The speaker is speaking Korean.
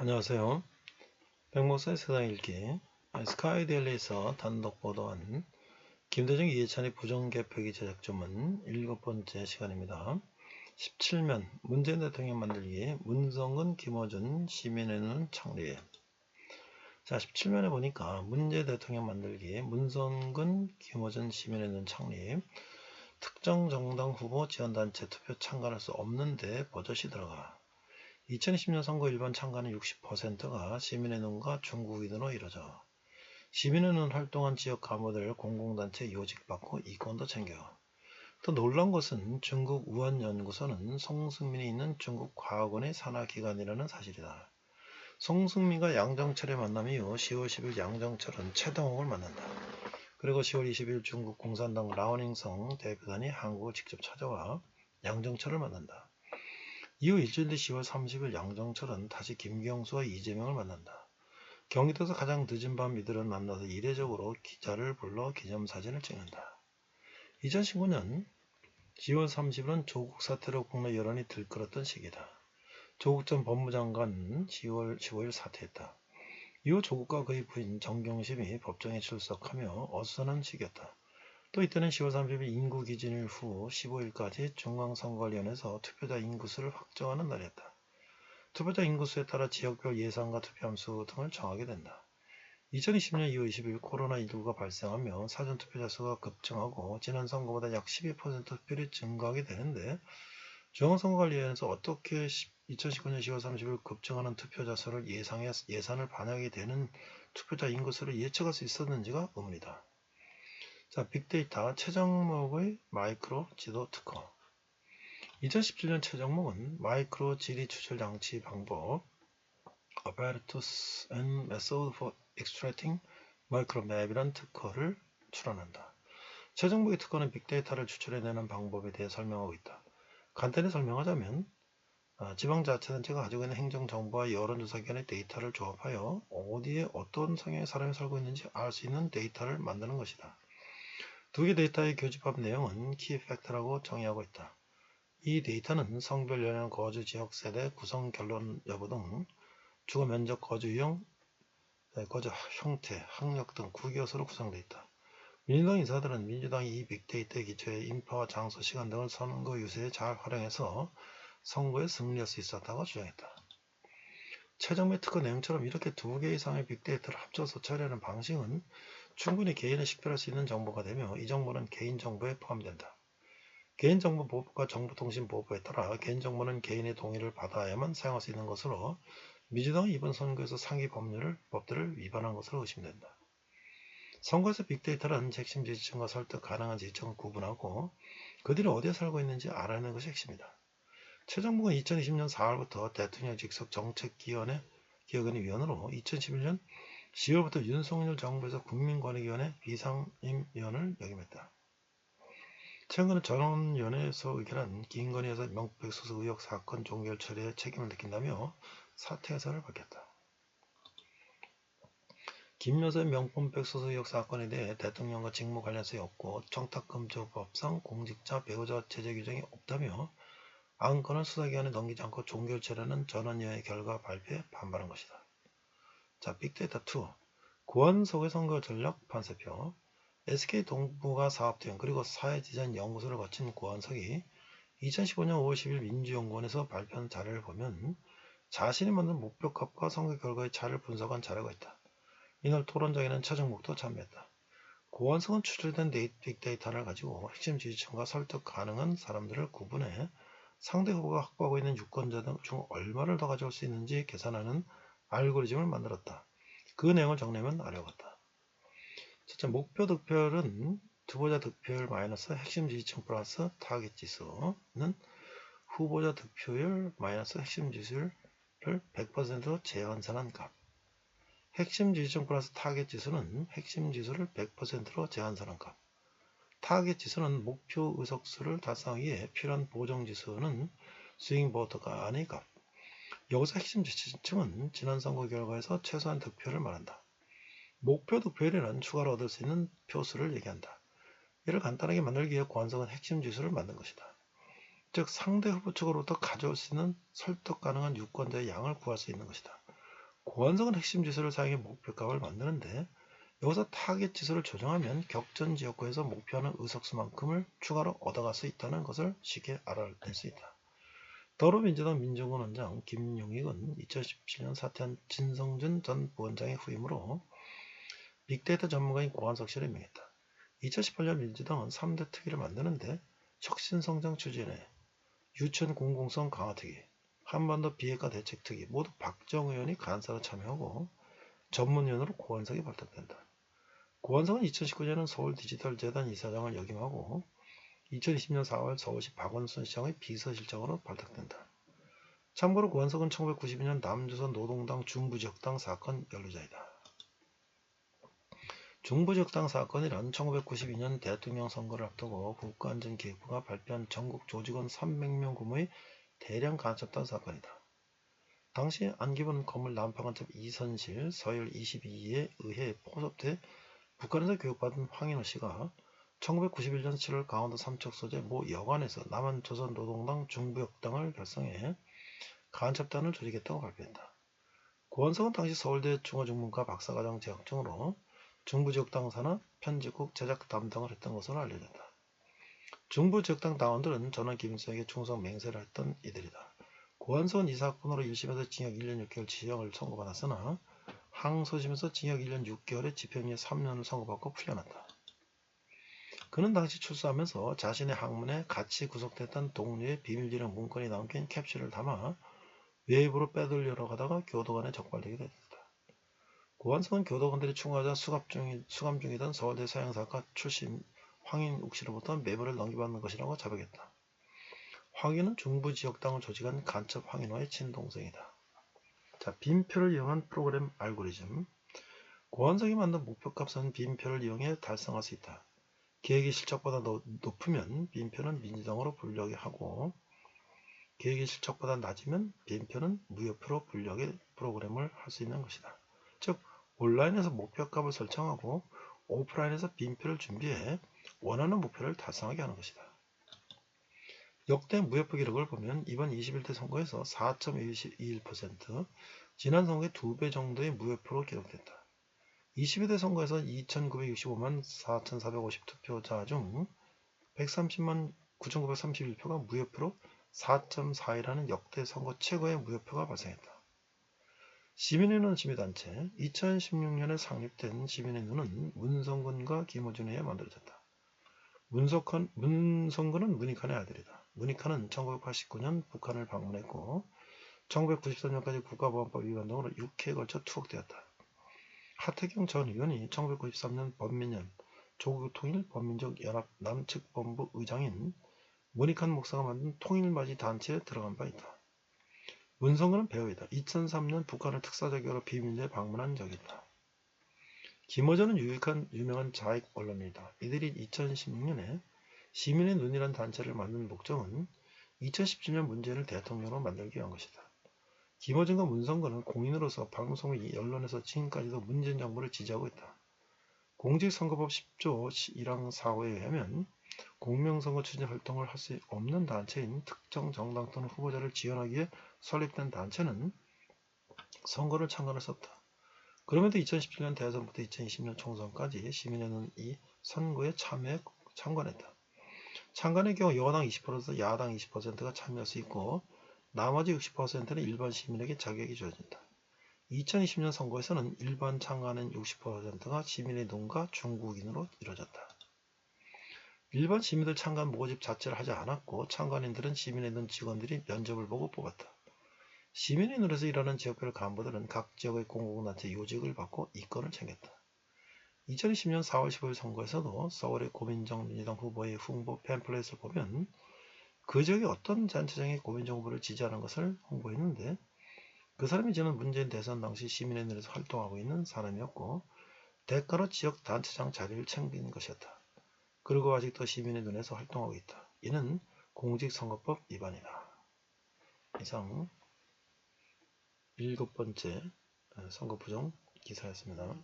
안녕하세요. 백목사의 세상 읽기 스카이데일리에서 단독 보도한 김대중 이해찬의 부정개표기 제작점은 일곱 번째 시간입니다. 17면 문재인 대통령 만들기 문성근 김어준 시민회는 창립 자 17면에 보니까 문재인 대통령 만들기 문성근 김어준 시민회는 창립 특정 정당 후보 지원단체 투표 참가할 수 없는데 버젓이 들어가 2020년 선거 일반 참가는 60%가 시민의 눈과 중국인으로 이뤄져 시민의 눈 활동한 지역 가무들 공공단체 요직받고 이권도 챙겨. 더 놀란 것은 중국 우한연구소는 송승민이 있는 중국 과학원의 산하기관이라는 사실이다. 송승민과 양정철의 만남 이후 10월 10일 양정철은 최동욱을 만난다. 그리고 10월 20일 중국 공산당 라오닝성 대표단이 한국을 직접 찾아와 양정철을 만난다. 이후 일주일 뒤 10월 30일 양정철은 다시 김경수와 이재명을 만난다. 경기도에서 가장 늦은 밤 이들은 만나서 이례적으로 기자를 불러 기념사진을 찍는다. 2019년 10월 30일은 조국 사태로 국내 여론이 들끓었던 시기다. 조국 전 법무장관은 10월 15일 사퇴했다. 이후 조국과 그의 부인 정경심이 법정에 출석하며 어수선한 시기였다. 또 이때는 10월 30일 인구 기준일 후 15일까지 중앙선거위원회에서 투표자 인구수를 확정하는 날이었다. 투표자 인구수에 따라 지역별 예상과 투표함수 등을 정하게 된다. 2020년 2월 20일 코로나19가 발생하며 사전투표자 수가 급증하고 지난 선거보다 약 12% 투표율이 증가하게 되는데 중앙선거관리위원회에서 어떻게 2019년 10월 30일 급증하는 투표자 수를 예상해 예산을 반영하게 되는 투표자 인구수를 예측할 수 있었는지가 의문이다. 자, 빅데이터 최종목의 마이크로 지도 특허 2017년 최종목은 마이크로 지리 추출 장치 방법 Apparatus and Method for Extracting Micromap이란 특허를 출원한다. 최종목의 특허는 빅데이터를 추출해내는 방법에 대해 설명하고 있다. 간단히 설명하자면 아, 지방자치단체가 가지고 있는 행정정보와 여론조사기관의 데이터를 조합하여 어디에 어떤 성향의 사람이 살고 있는지 알 수 있는 데이터를 만드는 것이다. 두 개 데이터의 교집합 내용은 키팩트라고 정의하고 있다. 이 데이터는 성별, 연령, 거주, 지역, 세대, 구성, 결론 여부 등 주거 면적, 거주 유형, 네, 거주 형태, 학력 등 9교수로 구성되어 있다. 민주당 인사들은 민주당이 이 빅데이터에 기초해 인파와 장소, 시간 등을 선거 유세에 잘 활용해서 선거에 승리할 수 있었다고 주장했다. 최정매 특허 내용처럼 이렇게 두 개 이상의 빅데이터를 합쳐서 처리하는 방식은 충분히 개인을 식별할 수 있는 정보가 되며 이 정보는 개인정보에 포함된다. 개인정보보호법과 정보통신보호법에 따라 개인정보는 개인의 동의를 받아야만 사용할 수 있는 것으로 민주당은 이번 선거에서 상위 법률을, 법들을 위반한 것으로 의심된다. 선거에서 빅데이터는 핵심 지지층과 설득 가능한 지지층을 구분하고 그들이 어디에 살고 있는지 알아내는 것이 핵심이다. 최 정부는 2020년 4월부터 대통령 직속 정책기원회 기획원의 위원으로 2011년 10월부터 윤석열 정부에서 국민권익위원회 비상임위원을 역임했다. 최근에 전원위원회에서 의결한 김건희 여사 명백 수수 의혹 사건 종결 처리에 책임을 느낀다며 사퇴 해설을 밝혔다. 김 여사의 명품백 수수 의혹 사건에 대해 대통령과 직무 관련성이 없고 청탁금지법상 공직자 배우자 제재 규정이 없다며 안건을 수사기관에 넘기지 않고 종결 처리하는 전원위원회 결과 발표에 반발한 것이다. 자, 빅데이터 2. 고원석의 선거 전략 판세표. SK 동부가 사업대행 그리고 사회디자인 연구소를 거친 고원석이 2015년 5월 10일 민주연구원에서 발표한 자료를 보면 자신이 만든 목표값과 선거 결과의 차를 분석한 자료가 있다. 이날 토론장에는 최정목도 참여했다. 고원석은 추출된 빅데이터를 가지고 핵심 지지층과 설득 가능한 사람들을 구분해 상대 후보가 확보하고 있는 유권자 중 얼마를 더 가져올 수 있는지 계산하는 알고리즘을 만들었다. 그 내용을 정리하면 아래와 같다. 첫째, 목표 득표율은 후보자 득표율 마이너스 핵심 지지층 플러스 타겟 지수는 후보자 득표율 마이너스 핵심 지수를 100%로 재환산한 값. 핵심 지지층 플러스 타겟 지수는 핵심 지수를 100%로 재환산한 값. 타겟 지수는 목표 의석수를 달성하기 위해 필요한 보정 지수는 스윙 보트가 아닌 값. 여기서 핵심 지지층은 지난 선거 결과에서 최소한 득표를 말한다. 목표 득표율이란 추가로 얻을 수 있는 표수를 얘기한다. 이를 간단하게 만들기 위해 관성은 핵심 지수를 만든 것이다. 즉 상대 후보 측으로부터 가져올 수 있는 설득 가능한 유권자의 양을 구할 수 있는 것이다. 고환성은 핵심 지수를 사용해 목표값을 만드는데 여기서 타겟 지수를 조정하면 격전 지역구에서 목표하는 의석수만큼을 추가로 얻어갈 수 있다는 것을 쉽게 알아낼 수 있다. 더불어민주당 민정원 원장 김용익은 2017년 사퇴한 진성준 전 부원장의 후임으로 빅데이터 전문가인 고한석 씨를 임명했다. 2018년 민주당은 3대 특위를 만드는데 혁신성장 추진에 유치원 공공성 강화 특위, 한반도 비핵화 대책 특위 모두 박정 의원이 간사로 참여하고 전문위원으로 고한석이 발탁된다. 고한석은 2019년은 서울 디지털 재단 이사장을 역임하고 2020년 4월 서울시 박원순 시장의 비서실장으로 발탁된다. 참고로 고한석은 1992년 남조선 노동당 중부지역당 사건 연루자이다. 중부지역당 사건이란 1992년 대통령 선거를 앞두고 국가안전기획부가 발표한 전국 조직원 300명 규모의 대량 간첩단 사건이다. 당시 안기부는 건물 난파간첩 이선실 서열 22에 의해 포섭돼 북한에서 교육받은 황인호 씨가 1991년 7월 강원도 삼척 소재 모 여관에서 남한 조선노동당 중부역당을 결성해 간첩단을 조직했다고 발표했다. 고원석은 당시 서울대 중어중문과 박사과정 재학 중으로 중부지역당 산하 편집국 제작 담당을 했던 것으로 알려졌다. 중부지역당 당원들은 전원 김일성에게 충성 맹세를 했던 이들이다. 고한석은 이 사건으로 1심에서 징역 1년 6개월 지형을 선고받았으나 항소심에서 징역 1년 6개월에 집행유예 3년을 선고받고 풀려났다. 그는 당시 출소하면서 자신의 학문에 같이 구속됐던 동료의 비밀지령 문건이 담긴 캡슐을 담아 외부로 빼돌려러 가다가 교도관에 적발되게 됐다. 고한성은 교도관들이 충고하자 수감, 중이, 수감 중이던 서울대 서양사과 출신 황인욱 씨로부터 매물을 넘겨받는 것이라고 자백했다. 황인은 중부 지역 당을 조직한 간첩 황인호의 친동생이다. 자, 빈표를 이용한 프로그램 알고리즘 고한성이 만든 목표값은 빈표를 이용해 달성할 수 있다. 계획이 실적보다 높으면 빈표는 민주당으로 분류하게 하고 계획이 실적보다 낮으면 빈표는 무효표로 분류하게 프로그램을 할 수 있는 것이다. 즉 온라인에서 목표값을 설정하고 오프라인에서 빈표를 준비해 원하는 목표를 달성하게 하는 것이다. 역대 무효표 기록을 보면 이번 21대 선거에서 4.21%, 지난 선거의 2배 정도의 무효표로 기록됐다. 22대 선거에서 2,965만 4,450 투표자 중 130만 9,931표가 무효표로 4.41하는 역대 선거 최고의 무효표가 발생했다. 시민의 눈 시민단체 2016년에 창립된 시민의 눈은 문성근과 김호준에 만들어졌다. 문석헌, 문성근은 문익환의 아들이다. 문익환은 1989년 북한을 방문했고 1993년까지 국가보안법 위반 등으로 6회에 걸쳐 투옥되었다. 하태경 전 의원이 1993년 범민연 조국 통일 범민적 연합 남측 본부 의장인 문익환 목사가 만든 통일맞이 단체에 들어간 바 있다. 문성근은 배우이다. 2003년 북한을 특사자격으로 비밀리에 방문한 적이 있다. 김어준은 유익한 유명한 자익 언론이다. 이들이 2016년에 시민의 눈이란 단체를 만든 목적은 2017년 문재인을 대통령으로 만들기 위한 것이다. 김어준과 문성근은 공인으로서 방송의 언론에서 지금까지도 문재인 정부를 지지하고 있다. 공직선거법 10조 1항 4호에 의하면 공명선거 추진 활동을 할 수 없는 단체인 특정 정당 또는 후보자를 지원하기 위해 설립된 단체는 선거를 참관할 수 없다. 그럼에도 2017년 대선부터 2020년 총선까지 시민회는 이 선거에 참여해 참관했다. 참관의 경우 여당 20%에서 야당 20%가 참여할 수 있고 나머지 60%는 일반 시민에게 자격이 주어진다. 2020년 선거에서는 일반 참가는 60%가 시민의 눈과 중국인으로 이루어졌다. 일반 시민들 참관 모집 자체를 하지 않았고 참관인들은 시민의 눈 직원들이 면접을 보고 뽑았다. 시민의 눈에서 일하는 지역별 간부들은 각 지역의 공공단체 요직을 받고 이권을 챙겼다. 2020년 4월 15일 선거에서도 서울의 고민정 민주당 후보의 홍보 팸플렛을 보면 그 지역의 어떤 단체장이 고민정 후보를 지지하는 것을 홍보했는데 그 사람이 저는 문재인 대선 당시 시민의 눈에서 활동하고 있는 사람이었고 대가로 지역 단체장 자리를 챙긴 것이었다. 그리고 아직도 시민의 눈에서 활동하고 있다. 이는 공직선거법 위반이다. 이상 일곱 번째 선거 부정 기사였습니다.